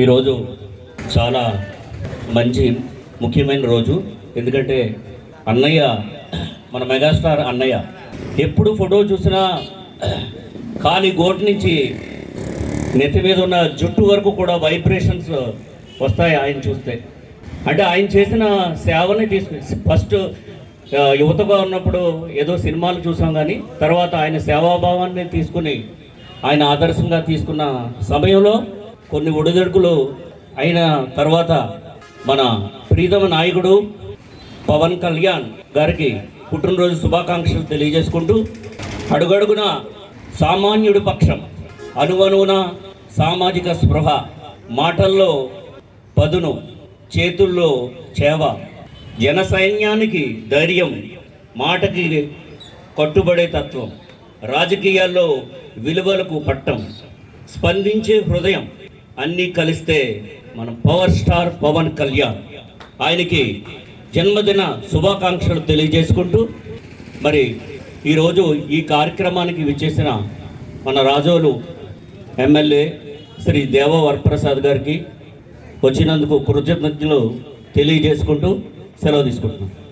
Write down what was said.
ఈరోజు చాలా మంచి ముఖ్యమైన రోజు. ఎందుకంటే అన్నయ్య మన మెగాస్టార్ అన్నయ్య ఎప్పుడు ఫోటో చూసినా ఖాళీ గోటు నుంచి నెత్తి మీద ఉన్న జుట్టు వరకు కూడా వైబ్రేషన్స్ వస్తాయి ఆయన చూస్తే. అంటే ఆయన చేసిన సేవని తీసుకు ఫస్ట్ యువతగా ఉన్నప్పుడు ఏదో సినిమాలు చూసాం కానీ తర్వాత ఆయన సేవాభావాన్ని తీసుకుని ఆయన ఆదర్శంగా తీసుకున్న సమయంలో కొన్ని ఒడిదొడుకులు అయిన తర్వాత మన ప్రీతమ నాయకుడు పవన్ కళ్యాణ్ గారికి పుట్టినరోజు శుభాకాంక్షలు తెలియజేసుకుంటూ అడుగడుగున సామాన్యుడి పక్షం అనువనువున సామాజిక స్పృహ మాటల్లో పదును చేతుల్లో చేవ జన సైన్యానికి ధైర్యం మాటకి కట్టుబడే తత్వం రాజకీయాల్లో విలువలకు పట్టం స్పందించే హృదయం అన్నీ కలిస్తే మనం పవర్ స్టార్ పవన్ కళ్యాణ్. ఆయనకి జన్మదిన శుభాకాంక్షలు తెలియజేసుకుంటూ మరి ఈరోజు ఈ కార్యక్రమానికి విచ్చేసిన మన రాజోలు ఎమ్మెల్యే శ్రీ దేవ వరప్రసాద్ గారికి వచ్చినందుకు కృతజ్ఞతలు తెలియజేసుకుంటూ సెలవు తీసుకుంటున్నాం.